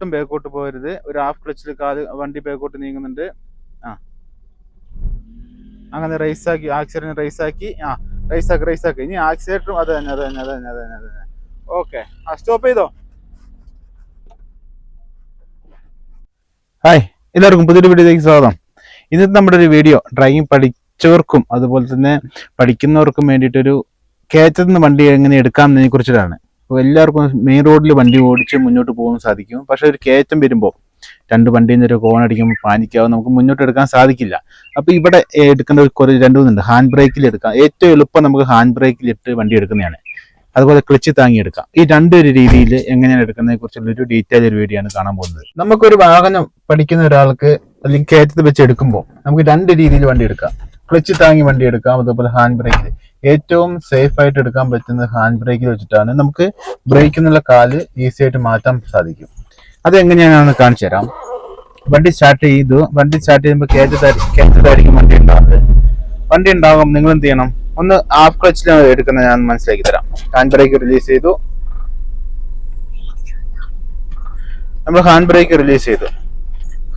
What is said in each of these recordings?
ഒട്ടും ബാക്കോട്ട് പോകരുത്. ഒരു ഹാഫ് ക്ലച്ചിൽ കാൽ വണ്ടി ബാക്കോട്ട് നീങ്ങുന്നുണ്ട്. ആ. അങ്ങനെ റൈസാക്കി ആക്സിഡന്റ് റൈസാക്കി ആ റൈസാക്കി റൈസാക്കി ഇനി ആക്സിലേറ്ററും അത് തന്നെ അത് തന്നെ അത് തന്നെ അത് തന്നെ അത് തന്നെ. ഓക്കെ ആ സ്റ്റോപ്പ് ചെയ്തോ? ഹായ് എല്ലാവർക്കും പുതിയൊരു വീഡിയോയിലേക്ക് സ്വാഗതം. ഇന്നത്തെ നമ്മുടെ ഒരു വീഡിയോ ഡ്രൈവിംഗ് പഠിച്ചവർക്കും അതുപോലെ തന്നെ പഠിക്കുന്നവർക്കും വേണ്ടിയിട്ടൊരു കയറ്റത്തുനിന്ന് വണ്ടി എങ്ങനെ എടുക്കാമെന്നതിനെ കുറിച്ചിട്ടാണ് അപ്പോൾ എല്ലാവർക്കും മെയിൻ റോഡിൽ വണ്ടി ഓടിച്ച് മുന്നോട്ട് പോകാൻ സാധിക്കും. പക്ഷെ ഒരു കയറ്റം വരുമ്പോൾ രണ്ട് വണ്ടിയിൽ നിന്ന് ഒരു കോൺ അടിക്കുമ്പോൾ പാനിക്കാവും നമുക്ക് മുന്നോട്ട് എടുക്കാൻ സാധിക്കില്ല. അപ്പോൾ ഇവിടെ എടുക്കേണ്ട ഒരു കുറേ രണ്ട് മൂന്നുണ്ട് ഹാൻഡ് ബ്രേക്കിൽ എടുക്കാം. ഏറ്റവും എളുപ്പം നമുക്ക് ഹാൻഡ് ബ്രേക്കിൽ ഇട്ട് വണ്ടി എടുക്കുന്നതാണ്. അതുപോലെ ക്ലച്ച് താങ്ങി എടുക്കാം. ഈ രണ്ടൊരു രീതിയിൽ എങ്ങനെയാണ് എടുക്കുന്നതിനെ കുറിച്ചുള്ള ഒരു ഡീറ്റെയിൽ ഒരു വീഡിയോ കാണാൻ പോകുന്നത്. നമുക്കൊരു വാഹനം പഠിക്കുന്ന ഒരാൾക്ക് അല്ലെങ്കിൽ കയറ്റത്തിൽ വെച്ച് എടുക്കുമ്പോൾ നമുക്ക് രണ്ട് രീതിയിൽ വണ്ടി എടുക്കാം. ക്ലച്ച് താങ്ങി വണ്ടി എടുക്കാം. അതുപോലെ ഹാൻഡ് ബ്രേക്കിൽ ഏറ്റവും സേഫ് ആയിട്ട് എടുക്കാൻ പറ്റുന്നത് ഹാൻഡ് ബ്രേക്കിൽ വെച്ചിട്ടാണ് നമുക്ക് ബ്രേക്കിൽ നിന്നുള്ള കാൽ ഈസി ആയിട്ട് മാറ്റാൻ സാധിക്കും. അത് എങ്ങനെയാണെന്ന് കാണിച്ചു തരാം. വണ്ടി സ്റ്റാർട്ട് ചെയ്തു. വണ്ടി സ്റ്റാർട്ട് ചെയ്യുമ്പോൾ കേറ്റത്തായിരിക്കും വണ്ടി ഉണ്ടാവുന്നത്. വണ്ടി ഉണ്ടാകും നിങ്ങൾ എന്ത് ചെയ്യണം? ഒന്ന് ഹാഫ് ക്ലച്ചിൽ എടുക്കുന്ന ഞാൻ മനസ്സിലാക്കി തരാം. ഹാൻഡ് ബ്രേക്ക് റിലീസ് ചെയ്തു. നമ്മൾ ഹാൻഡ് ബ്രേക്ക് റിലീസ് ചെയ്തു.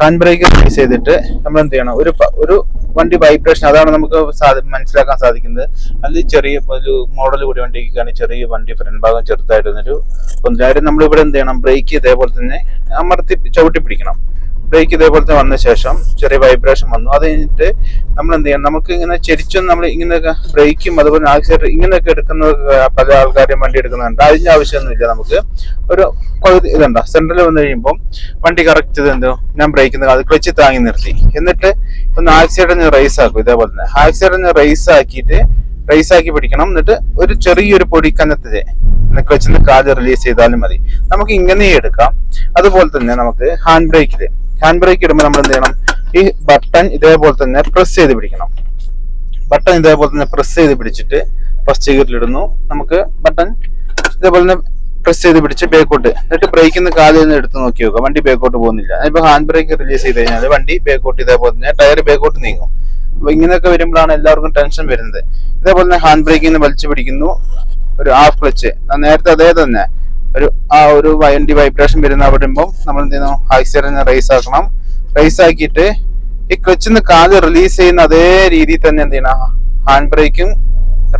ഹാൻഡ് ബ്രേക്ക് റിലീസ് ചെയ്തിട്ട് നമ്മൾ എന്ത് ചെയ്യണം ഒരു ഒരു വണ്ടി വൈബ്രേഷൻ അതാണ് നമുക്ക് മനസ്സിലാക്കാൻ സാധിക്കുന്നത്. അല്ലെങ്കിൽ ചെറിയ ഒരു മോഡൽ കൂടി വണ്ടിക്കാണെങ്കിൽ ചെറിയ വണ്ടി ഫ്രണ്ട് ഭാഗം ചെറുതായിട്ട് ഒരു പൊന്തിലായിട്ട് നമ്മൾ ഇവിടെ എന്ത് ചെയ്യണം ബ്രേക്ക് ഇതേപോലെ തന്നെ അമർത്തി ചവിട്ടി പിടിക്കണം. ബ്രേക്ക് ഇതേപോലത്തെ വന്ന ശേഷം ചെറിയ വൈബ്രേഷൻ വന്നു. അത് കഴിഞ്ഞിട്ട് നമ്മൾ എന്ത് ചെയ്യണം നമുക്ക് ഇങ്ങനെ ചെരിച്ചും നമ്മൾ ഇങ്ങനെയൊക്കെ ബ്രേക്കും അതുപോലെ ആക്സിഡന്റ് ഇങ്ങനെയൊക്കെ എടുക്കുന്ന പല ആൾക്കാരും വണ്ടി എടുക്കുന്നുണ്ട്. അതിന്റെ ആവശ്യമൊന്നുമില്ല നമുക്ക്. ഒരു പകുതി ഇതുണ്ടോ സെൻട്രൽ വന്നു കഴിയുമ്പോൾ വണ്ടി കറക്റ്റ് ഇത് എന്തോ ഞാൻ ബ്രേക്ക് അത് ക്ലച്ച് താങ്ങി നിർത്തി. എന്നിട്ട് ഒന്ന് ആക്സിഡന്റ് റേസ് ആക്കും ഇതേപോലെ തന്നെ. ആക്സിഡന്റ് റേസ് ആക്കിയിട്ട് റൈസ് ആക്കി പിടിക്കണം. എന്നിട്ട് ഒരു ചെറിയൊരു പൊടി കന്നത്തിൽ ക്ലച്ചിന് കാൽ റിലീസ് ചെയ്താലും മതി. നമുക്ക് ഇങ്ങനെ എടുക്കാം. അതുപോലെ തന്നെ നമുക്ക് ഹാൻഡ് ബ്രേക്കിൽ ഹാൻഡ് ബ്രേക്ക് ഇടുമ്പോൾ നമ്മൾ എന്ത് ചെയ്യണം? ഈ ബട്ടൺ ഇതേപോലെ തന്നെ പ്രസ് ചെയ്ത് പിടിക്കണം. ബട്ടൺ ഇതേപോലെ തന്നെ പ്രസ് ചെയ്ത് പിടിച്ചിട്ട് ഫസ്റ്റ് ഗിയറിൽ ഇടുന്നു. നമുക്ക് ബട്ടൺ ഇതേപോലെ തന്നെ പ്രസ് ചെയ്ത് പിടിച്ച് ബേക്കോട്ട് എന്നിട്ട് ബ്രേക്കിന്ന് കാലിൽ നിന്ന് എടുത്ത് നോക്കി നോക്കുക. വണ്ടി ബേക്കോട്ട് പോകുന്നില്ല. ഇപ്പൊ ഹാൻഡ് ബ്രേക്ക് റിലീസ് ചെയ്ത് കഴിഞ്ഞാൽ വണ്ടി ബേക്കോട്ട് ഇതേപോലെ തന്നെ ടയർ ബേക്കോട്ട് നീങ്ങും. അപ്പൊ ഇങ്ങനെയൊക്കെ വരുമ്പോഴാണ് എല്ലാവർക്കും ടെൻഷൻ വരുന്നത്. ഇതേപോലെ തന്നെ ഹാൻഡ് ബ്രേക്കിൽ നിന്ന് വലിച്ചു പിടിക്കുന്നു. ഒരു ഹാഫ് ക്ലച്ച് നേരത്തെ അതേ തന്നെ. ഒരു ആ ഒരു വണ്ടി വൈബ്രേഷൻ വരുന്ന വരുമ്പം നമ്മൾ എന്ത് ചെയ്യുന്നു ആക്സിഡന്റ് റേസ് ആക്കണം. റേസ് ആക്കിയിട്ട് ഈ ക്ലച്ചിന്ന് കാൽ റിലീസ് ചെയ്യുന്ന അതേ രീതിയിൽ തന്നെ എന്ത് ചെയ്യണം ഹാൻഡ് ബ്രേക്കും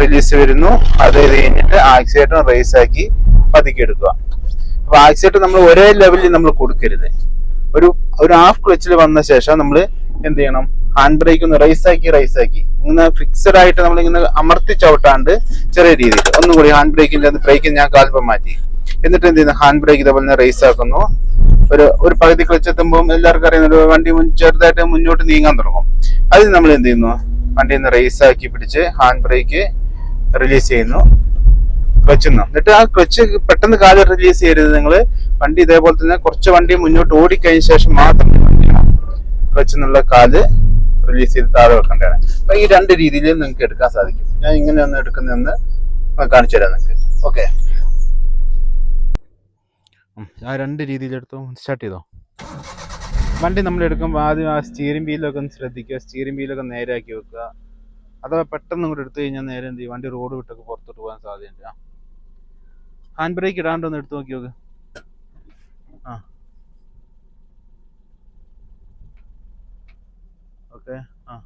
റിലീസ് വരുന്നു. അത് കഴിഞ്ഞിട്ട് ആക്സിഡന്റ് റേസ് ആക്കി പതുക്കി എടുക്കുക. അപ്പൊ ആക്സിലേറ്റർ നമ്മൾ ഒരേ ലെവലിൽ നമ്മൾ കൊടുക്കരുത്. ഒരു ഒരു ഹാഫ് ക്ലച്ചിൽ വന്ന ശേഷം നമ്മൾ എന്ത് ചെയ്യണം ഹാൻഡ് ബ്രേക്ക് ഒന്ന് റൈസ് ആക്കി റൈസ് ആക്കി. ഇങ്ങനെ ഫിക്സഡ് ആയിട്ട് നമ്മൾ ഇങ്ങനെ അമർത്തി ചവിട്ടാണ്ട് ചെറിയ രീതിയിൽ. ഒന്നുകൂടി ഹാൻഡ് ബ്രേക്കിന്റെ ബ്രേക്കിൽ ഞാൻ കാൽപ്പം മാറ്റി. എന്നിട്ട് എന്ത് ചെയ്യുന്നു? ഹാൻഡ് ബ്രേക്ക് ഇതേപോലെ റേസ് ആക്കുന്നു. ഒരു ഒരു പകുതി ക്ലച്ച് എത്തുമ്പോൾ എല്ലാവർക്കും അറിയുന്ന ഒരു വണ്ടി ചെറുതായിട്ട് മുന്നോട്ട് നീങ്ങാൻ തുടങ്ങും. അതിന് നമ്മൾ എന്ത് ചെയ്യുന്നു? വണ്ടി ഒന്ന് റേസ് ആക്കി പിടിച്ച് ഹാൻഡ് ബ്രേക്ക് റിലീസ് ചെയ്യുന്നു. ക്ലച്ച് എന്നിട്ട് ആ ക്ലച്ച് പെട്ടെന്ന് കാൽ റിലീസ് ചെയ്യരുത് നിങ്ങൾ വണ്ടി ഇതേപോലെ തന്നെ കുറച്ച് വണ്ടി മുന്നോട്ട് ഓടിക്കഴിഞ്ഞ ശേഷം മാത്രം ക്ലച്ച് എന്നുള്ള കാൽ റിലീസ് ചെയ്ത് താഴെ വെക്കേണ്ടതാണ്. അപ്പൊ ഈ രണ്ട് രീതിയിൽ നിങ്ങൾക്ക് എടുക്കാൻ സാധിക്കും. ഞാൻ ഇങ്ങനെ ഒന്ന് എടുക്കുന്നതെന്ന് കാണിച്ചു തരാം നിങ്ങൾക്ക്. ഓക്കെ ആ രണ്ട് രീതിയിലെടുത്തോ? സ്റ്റാർട്ട് ചെയ്തോ? വണ്ടി നമ്മൾ എടുക്കുമ്പോൾ ആദ്യം ആ സ്റ്റിയറിംഗ് വീലൊക്കെ ഒന്ന് ശ്രദ്ധിക്കുക. സ്റ്റിയറിംഗ് വീലൊക്കെ നേരെയാക്കി വെക്കുക. അഥവാ പെട്ടെന്ന് ഇങ്ങോട്ട് എടുത്തു കഴിഞ്ഞാൽ നേരെ എന്ത് ചെയ്യും? വണ്ടി റോഡ് വിട്ടൊക്കെ പുറത്തോട്ട് പോകാൻ സാധ്യതയുണ്ട്. ആ. ഹാൻഡ് ബ്രേക്ക് ഇടാണ്ട് ഒന്ന് എടുത്ത് നോക്കി നോക്ക്. ആ. ഓക്കെ. ആ.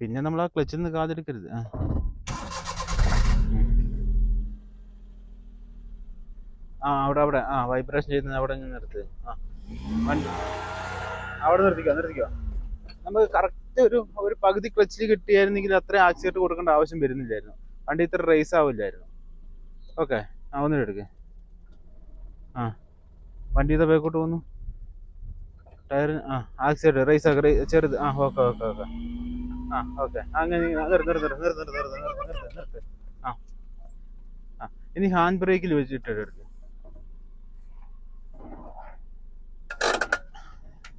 പിന്നെ നമ്മൾ ആ ക്ലച്ചിൽ നിന്ന് കാതെടുക്കരുത്. ആ. ആ അവിടെ അവിടെ. ആ വൈബ്രേഷൻ ചെയ്യുന്നത് അവിടെ നിർത്ത്. ആ. അവിടെ നിർത്തിക്കോ നിർത്തിക്കോ. നമുക്ക് കറക്റ്റ് ഒരു ഒരു പകുതി ക്ലച്ചിൽ കിട്ടിയായിരുന്നെങ്കിൽ അത്രയും ആക്സിഡന്റ് കൊടുക്കേണ്ട ആവശ്യം വരുന്നില്ലായിരുന്നു. വണ്ടി ഇത്ര റേസ് ആവില്ലായിരുന്നു. ഓക്കെ ആ ഒന്നും എടുക്ക്. ആ. വണ്ടി ഇതാ ബേക്കോട്ട് പോന്നു ടയറിന് ആ ആക്സിഡന്റ് റേസ് ആക്കി ചെറുത്. ആ ഓക്കെ ഓക്കെ ഓക്കെ ആ ഓക്കെ അങ്ങനെ നിർത്ത് നിർത്ത് നിർത്ത് നിർത്ത് നിർത്ത് നിർത്ത് ആ. ആ. ഇനി ഹാൻഡ് ബ്രേക്കിൽ വെച്ചിട്ട് എടുക്ക്.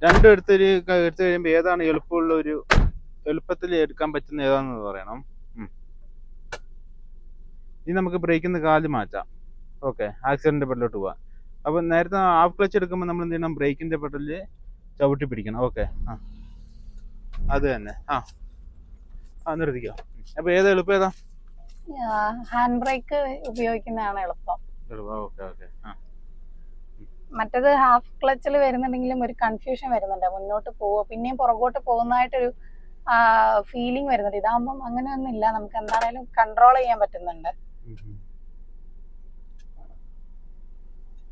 രണ്ടും എടുത്തൊരു എടുത്തു കഴിയുമ്പോൾ ഏതാണ് എളുപ്പമുള്ള ഒരു എളുപ്പത്തിൽ എടുക്കാൻ പറ്റുന്ന ഏതാണെന്ന് പറയണം. ഇനി നമുക്ക് ബ്രേക്കിന്ന് കാൽ മാറ്റാം. ഓക്കെ ആക്സിഡന്റ് പെടലോട്ട് പോവാം. അപ്പോൾ നേരത്തെ ഹാഫ് ക്ലച്ച് എടുക്കുമ്പോൾ നമ്മൾ എന്ത് ചെയ്യണം? ബ്രേക്കിന്റെ പെടലിൽ ചവിട്ടി പിടിക്കണം. ഓക്കെ ആ. അത് തന്നെ. ആ. ആ നിർത്തിക്കോ. അപ്പൊ ഏതാ എളുപ്പം ഏതാ? ഹാൻഡ് ബ്രേക്ക് ഉപയോഗിക്കുന്നതാണ് എളുപ്പം. ഓക്കെ ഓക്കെ ആ. മറ്റത് ഹാഫ് ക്ലച്ചിൽ വരുന്നുണ്ടെങ്കിലും ഒരു കൺഫ്യൂഷൻ വരുന്നുണ്ട്. മുന്നോട്ട് പോവോ പിന്നെയും പുറകോട്ട് പോകുന്നതായിട്ടൊരു ഫീലിംഗ് വരുന്നുണ്ട്. ഇതാകുമ്പം അങ്ങനെയൊന്നും ഇല്ല. നമുക്ക് എന്താണേലും കൺട്രോൾ ചെയ്യാൻ പറ്റുന്നുണ്ട്.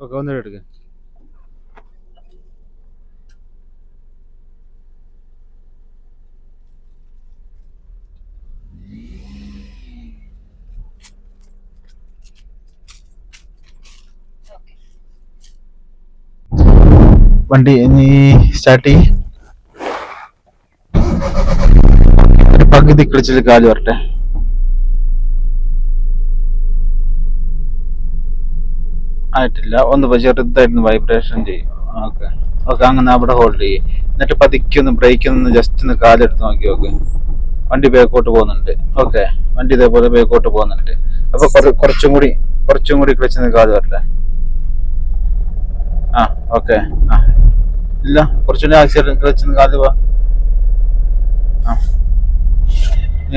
ഓക്കെ ഒന്നുകൂടെ എടുക്ക. വണ്ടി നീ സ്റ്റാർട്ട് ചെയ് ഒരു പകുതി ക്ലിച്ചിൽ കാൽ വരട്ടെ. ആയിട്ടില്ല. ഒന്ന് ചെറുതായിട്ടൊന്ന് വൈബ്രേഷൻ ചെയ്യും. ഓക്കെ. ഓക്കെ അങ്ങനെ അവിടെ ഹോൾഡ് ചെയ്യും. എന്നിട്ട് പതിക്കൊന്ന് ബ്രേക്കൊന്ന് ബ്രേക്ക് ജസ്റ്റ് ഒന്ന് കാലെടുത്ത് നോക്കി ഓക്കെ വണ്ടി ബേക്കോട്ട് പോകുന്നുണ്ട്. ഓക്കെ. വണ്ടി ഇതേപോലെ ബേക്കോട്ട് പോകുന്നുണ്ട്. അപ്പൊ കുറ- കുറച്ചും കൂടി കുറച്ചും കൂടി ക്ലച്ച് കാൽ വരട്ടെ. ആ ഓക്കെ. ആ. ഇല്ല കുറച്ചുകൂടി ആക്സിഡന്റ് ക്ലച്ച് കാൽ പോവാ ആ.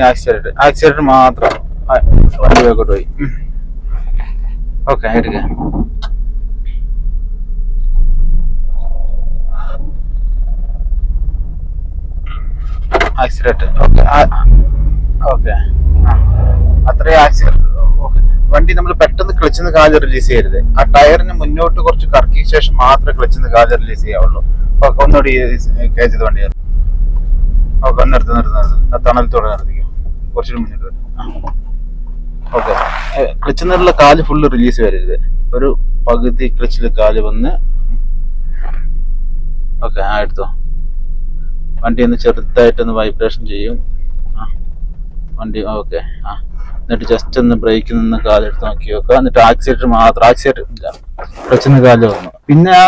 ആക്സിഡന്റ് ആക്സിഡന്റ് മാത്രം. ആ, വണ്ടി പോയിക്കോട്ട് പോയി. ഓക്കെ എടുക്ക. Accident okay okay. അത്രയും ആക്സിഡന്റ് ഓക്കെ. വണ്ടി നമ്മൾ പെട്ടെന്ന് ക്ലച്ചിന്ന് കാൽ റിലീസ് ചെയ്യരുത്. ആ ടയറിന് മുന്നോട്ട് കുറച്ച് കറക്കിയ ശേഷം മാത്രമേ ക്ലച്ചിന്ന് കാൽ റിലീസ് ചെയ്യാവുള്ളൂ. അപ്പൊ ഒന്നുകൂടി കേസ് ചെയ്ത് വണ്ടി ഓക്കെ നിർത്ത് നിർത്ത് നിർത്ത്. ആ തണലത്തോടെ നിർത്തിക്കും. കുറച്ചുകൂടി മുന്നോട്ട് വരും. ഓക്കെ. ക്ലച്ചിൽ കാൽ ഫുള്ള് റിലീസ് വരരുത്. ഒരു പകുതി ക്ലച്ചിൽ കാൽ വന്ന് ഓക്കെ ആ എടുത്തോ. വണ്ടി ഒന്ന് ചെറുതായിട്ടൊന്ന് വൈബ്രേഷൻ ചെയ്യും. വണ്ടി ഓക്കെ ആ. എന്നിട്ട് ജസ്റ്റ് ഒന്ന് ബ്രേക്കിൽ നിന്ന് കാലെടുത്ത് നോക്കി നോക്കുക എന്നിട്ട് ആക്സിഡന്റ് മാത്രം ആക്സിഡന്റ് ഇല്ല. പ്രശ്നം കാൽ വന്നു പിന്നെ ആ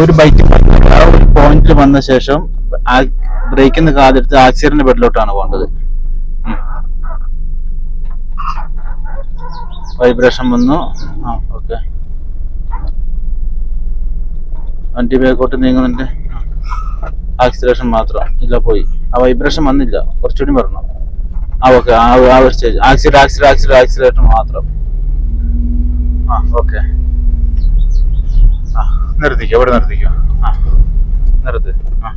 ഒരു ബൈക്ക് ആ ഒരു പോയിന്റിൽ വന്ന ശേഷം ബ്രേക്കിൽ നിന്ന് കാലെടുത്ത് ആക്സിഡന്റ് ബെഡിലോട്ടാണ് പോകേണ്ടത്. വൈബ്രേഷൻ വന്നു. ആ ഓക്കെ വണ്ടി ബാക്കോട്ട് നീങ്ങുന്നുണ്ട് ആക്സിലേഷൻ മാത്രം. ഇല്ല പോയി. ആ വൈബ്രേഷൻ വന്നില്ല. കുറച്ചുകൂടി പറഞ്ഞു ആ ഓക്കെ ആ ഒരു stage accident accident accident accelerator മാത്രം. ആ ഓക്കെ ആ നിർത്തിക്കോ ഇവിടെ നിർത്തിക്കോ. ആ നിർത്ത്. ആ.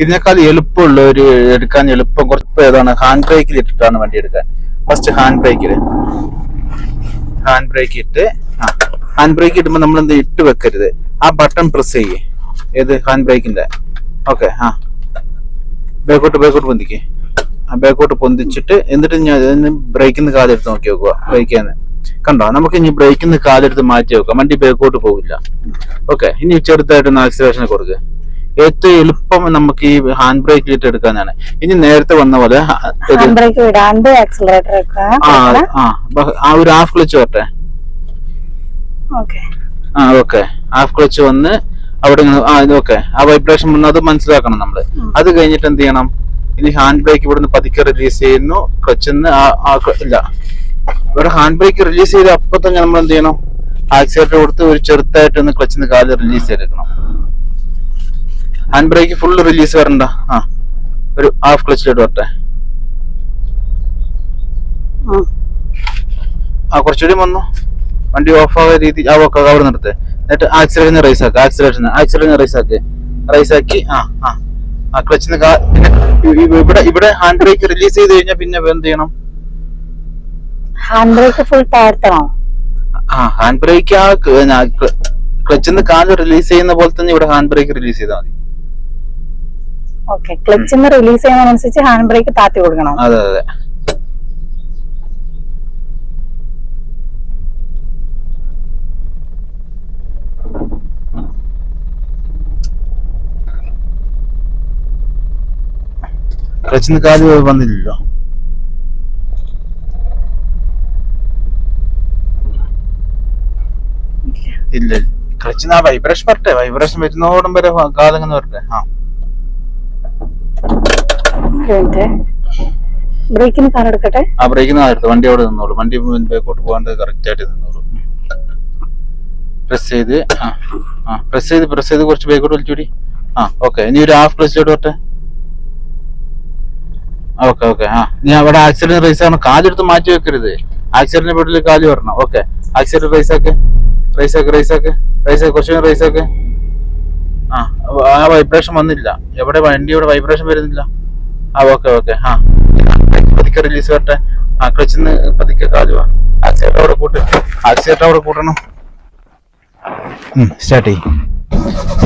ഇതിനേക്കാൾ എളുപ്പമുള്ള ഒരു എടുക്കാൻ എളുപ്പം കുറച്ച് ഏതാണ്? ഹാൻഡ് ബ്രേക്കിൽ ഇട്ടിട്ടാണ് വണ്ടി എടുക്കാൻ. ഫസ്റ്റ് ഹാൻഡ് ബ്രേക്കിൽ ഹാൻഡ് ബ്രേക്ക് ഇട്ട് ആ ഹാൻഡ് ബ്രേക്ക് ഇടുമ്പോൾ നമ്മൾ എന്ത് ഇട്ട് വെക്കരുത്. ആ ബട്ടൺ പ്രസ് ചെയ്യേ. ഏത്? ഹാൻഡ് ബ്രേക്കിന്റെ ഓക്കെ ആ. ബേക്കോട്ട് ബേക്കോട്ട് പൊന്തിക്കേ. ബാക്കോട്ട് പൊന്തിച്ചിട്ട് എന്നിട്ട് ഞാൻ ബ്രേക്കിൽ നിന്ന് കാലെടുത്ത് നോക്കി നോക്കുക ബ്രേക്കിന്ന് കണ്ടോ? നമുക്ക് ഇനി ബ്രേക്കിന്ന് കാലെടുത്ത് മാറ്റി വെക്കാം. വണ്ടി ബാക്കോട്ട് പോകില്ല ഓക്കെ ഇനി ചെറുതായിട്ടൊന്ന് ആക്സിലേഷൻ കൊടുക്കുക ഏറ്റവും എളുപ്പം നമുക്ക് ഈ ഹാൻഡ് ബ്രേക്ക് ഇട്ട് എടുക്കാനാണ്. ഇനി നേരത്തെ വന്ന പോലെ ആ, ഹാൻഡ് ബ്രേക്ക് വിടാണ്ട് ആക്സിലറേറ്റർ ആ ആ ഒരു ഹാഫ് ക്ലച്ച് വരട്ടെ. ഓക്കെ. ആ ഓക്കെ. ഹാഫ് ക്ലച്ച് വന്ന് അവിടെ ആ ഓക്കെ. ആ വൈബ്രേഷൻ വന്ന് അത് മനസ്സിലാക്കണം നമ്മൾ. അത് കഴിഞ്ഞിട്ട് എന്ത് ചെയ്യണം? ഇനി ഹാൻഡ് ബ്രേക്ക് ഇവിടുന്ന് പതുക്കെ റിലീസ് ചെയ്യുന്നു. ക്ലച്ചിന്ന് ഇല്ല. ഇവിടെ ഹാൻഡ് ബ്രേക്ക് റിലീസ് ചെയ്ത് അപ്പൊ തന്നെ നമ്മൾ എന്ത് ചെയ്യണം? ആക്സിലേറ്റർ കൊടുത്ത് ഒരു ചെറുതായിട്ട് ഒന്ന് ക്ലച്ചിന്ന് കാൽ റിലീസ് ചെയ്തെടുക്കണം. ഹാൻഡ് ബ്രേക്ക് ഫുൾ റിലീസ് വരണ്ട. ആ ഒരു ഹാഫ് ക്ലച്ചിലോട്ട് വരട്ടെ ആ. കുറച്ചുകൂടി വന്നു. വണ്ടി ഓഫ് ആവുന്ന രീതി ആ ഓക്കെ അവിടെ നിർത്തേ. എന്നിട്ട് ആക്സിലേറ്ററിന് റൈസ് ആക്കുക ആക്സിലേറ്ററിന് ആക്സിലേറ്ററിന് റൈസ് ആക്കി. റൈസ് ആക്കി ആ ആ. ആ ക്ലച്ചിന് പിന്നെ ഇവിടെ ഇവിടെ ഹാൻഡ് ബ്രേക്ക് റിലീസ് ചെയ്ത് കഴിഞ്ഞാൽ പിന്നെ എന്ത് ചെയ്യണം? ഹാൻഡ് ബ്രേക്ക് ഫുൾ താഴ്ത്തണോ ആ ഹാൻഡ് ബ്രേക്ക് ആ ക്ലച്ചിന്ന് കാൽ റിലീസ് ചെയ്യുന്ന പോലെ തന്നെ ഇവിടെ ഹാൻഡ് ബ്രേക്ക് റിലീസ് ചെയ്താൽ മതി ഓക്കെ ക്ലച്ചിന്ന് റിലീസ് ചെയ്യുന്നതിനനുസരിച്ച് ഹാൻഡ് ബ്രേക്ക് താത്തി കൊടുക്കണം. അതെ അതെ. ക്ലച്ചിന് കാൽ വന്നില്ലല്ലോ. ഇല്ല ക്ലച്ചിന് ആ വൈബ്രേഷൻ വരട്ടെ വൈബ്രേഷൻ വരുന്നോടം വരെ കാലങ്ങനെ വരട്ടെ. ആ. ബ്രേക്കിന് കാർ എടുക്കട്ടെ? ആ ബ്രേക്കിന് അടുത്ത് വണ്ടി അവിടെ നിന്നോളൂ. വണ്ടി ബാക്കോട്ട് പോകാണ്ട് കറക്റ്റ് ആയിട്ട് നിന്നോളൂ. പ്രസ് ചെയ്ത് ആ ആ പ്രസ് ചെയ്ത് പ്രസ് ചെയ്ത് കുറച്ച് ബാക്കോട്ട് വലിച്ചുകൂടി ആ ഓക്കെ. ഇനി ഒരു ഹാഫ് ക്ലച്ചിലോട്ട് വരട്ടെ. ഓക്കെ ഓക്കെ ആ. നീ അവിടെ ആക്സിഡന്റ് റേസ് ആണ് കാലെടുത്ത് മാറ്റി വെക്കരുത്. ആക്സിഡന്റ് വീട്ടിൽ കാൽ വരണം. ഓക്കെ ആക്സിഡന്റ് റേസ് ആക്ക്. റേസ് ആക്ക് റേസ് ആക്ക്. റേസ് ആക്ക് കുറച്ചും റേസ് ആക്ക്. ആ ആ വൈബ്രേഷൻ വന്നില്ല. എവിടെ വണ്ടി ഇവിടെ വൈബ്രേഷൻ വരുന്നില്ല. ആ ഓക്കെ ഓക്കെ ആ. പതുക്കെ റിലീസ് വരട്ടെ. ആ ക്ലച്ചിന്ന് പതുക്കെ കാൽ വാ. ആക്സിഡന്റ് അവിടെ കൂട്ട്. ആക്സിഡന്റ് അവിടെ കൂട്ടണം. സ്റ്റാർട്ട് ചെയ്യും.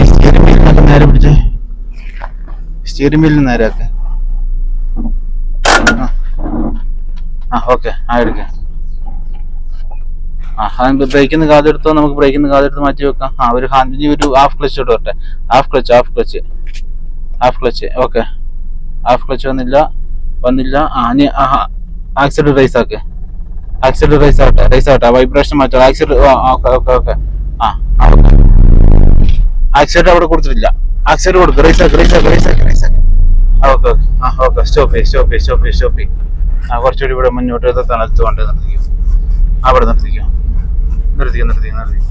സ്റ്റിയറിംഗ് വീലിനൊക്കെ നേരെ പിടിച്ചേ. സ്റ്റിയറിംഗ് വീലിന് നേരെ ആക്ക്. ആ. ഓക്കെ ആ എടുക്ക. ആ ഹാൻഡ് ബ്രേക്കിന്ന് കാതെടുത്തോ? നമുക്ക് ബ്രേക്കിന്ന് കാതെടുത്ത് മാറ്റി വെക്കാം. ആ ഒരു ഹാൻഡ് ഒരു ഹാഫ് ക്ലച്ച് ഇട്ട് വരട്ടെ. Half clutch half clutch. Half clutch okay. Half clutch വന്നില്ല വന്നില്ല. ആ ഇനി ആക്സിഡ് റൈസ് ആക്ക്. ആക്സിഡ് റൈസ് ആവട്ടെ റൈസ് ആവട്ടെ. വൈബ്രേഷൻ മാറ്റാം ആക്സിഡ് ഓക്കെ ഓക്കെ ഓക്കെ. ആ ആക്സിഡ് അവിടെ കൊടുത്തിട്ടില്ല. ആക്സിഡ് കൊടുക്കും. റൈസ് ആക്ക് റൈസ് ആക്ക് റൈസ് ഓക്കെ ഓക്കെ ആ ഓക്കെ. സ്റ്റോപ്പ് ചെയ്യ് സ്റ്റോപ്പ് ചെയ്യ് സ്റ്റോപ്പ് ചെയ്യ് സ്റ്റോപ്പ് ചെയ്യ്. ആ കുറച്ചുകൂടി ഇവിടെ മുന്നോട്ട് ഇത് തണുത്ത് കൊണ്ട് നിർത്തിക്കും. അവിടെ നിർത്തിക്കും. നിർത്തിക്കും നിർത്തിക്കും നിർത്തിക്കും.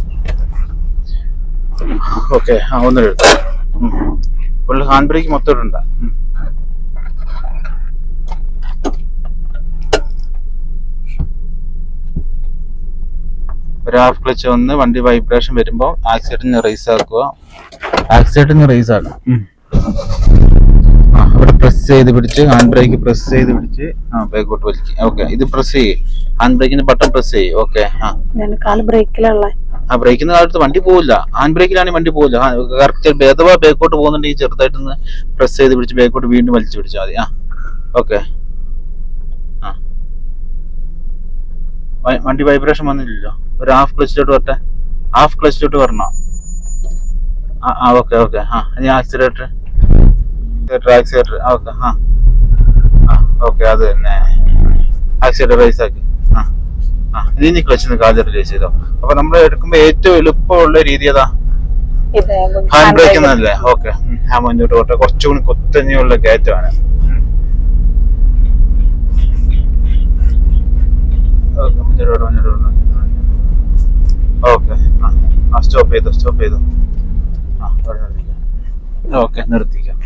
ഓക്കെ. ആ ഒന്നുകൂടി എടുത്തു. ഹാൻഡ് ബ്രേക്ക് മൊത്തം ഇടണ്ട ഒരു ഹാഫ് ക്ലച്ച് വന്ന് വണ്ടി വൈബ്രേഷൻ വരുമ്പോൾ ആക്സിഡന്റ് റേസ് ആക്കുക. ആക്സിഡന്റ് റേസ് ആക്കുക പ്രസ് ചെയ്ത് പിടിച്ച് ഹാൻഡ് ബ്രേക്ക് പ്രസ് ചെയ്ത് പിടിച്ച് ആ ബാക്കോട്ട് വലിക്കും ഓക്കെ ഇത് പ്രസ് ചെയ്യ്. ഹാൻഡ് ബ്രേക്കിന്റെ ബട്ടൺ പ്രസ് ചെയ്യ്. ഓക്കെ ആ. ഞാൻ കാൽ ബ്രേക്കിലുള്ള. ആ ബ്രേക്കിന് കാലത്ത് വണ്ടി പോവില്ല. ഹാൻഡ് ബ്രേക്കിലാണ് വണ്ടി പോവില്ല കറക്റ്റ് അഥവാ ബാക്കോട്ട് പോകുന്നുണ്ടെങ്കിൽ ചെറുതായിട്ടൊന്ന് പ്രസ് ചെയ്ത് പിടിച്ച് ബാക്കോട്ട് വീണ്ടും വലിച്ചു പിടിച്ചാൽ മതി. ആ ഓക്കെ ആ. വണ്ടി വൈബ്രേഷൻ വന്നില്ലല്ലോ. ഒരു ഹാഫ് ക്ലച്ചിലോട്ട് വരട്ടെ. ഹാഫ് ക്ലച്ചിലോട്ട് വരണോ? ആ ആ ഓക്കെ ഓക്കെ ആ ഇനി ആക്സിലേറ്റർ ആക്സിലേറ്റർ ഓക്കെ ആ ആ ഓക്കെ അത് തന്നെ. ആക്സിലേറ്റർ റൈസ് ആക്കി. ആ ആ ഇനി ക്ലച്ച് ക്ലച്ചിന് കാൽ റിലീസ് ചെയ്തോ. അപ്പൊ നമ്മൾ എടുക്കുമ്പോ ഏറ്റവും എളുപ്പമുള്ള രീതി അതാ ഹാൻഡ് ബ്രേക്ക് എന്നല്ലേ? ഓക്കെ ആ മുന്നോട്ട് പോട്ടെ. കുറച്ചുകൂടി കുത്തഞ്ഞുള്ള കയറ്റമാണ് ഓക്കെ ആ സ്റ്റോപ്പ് ചെയ്തു സ്റ്റോപ്പ് ചെയ്തു. ആ ഓക്കെ നിർത്തിക്കാം